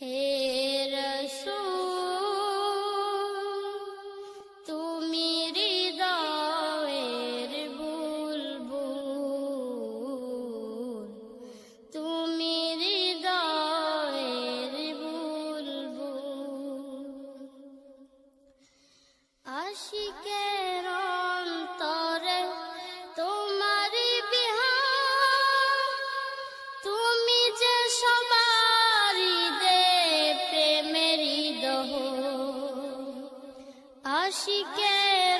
হে Rossouw তুমি হৃদয়ের বুলবুল তুমি হৃদয়ের বুলবুল। আশিকে শিখে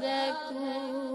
صدقوا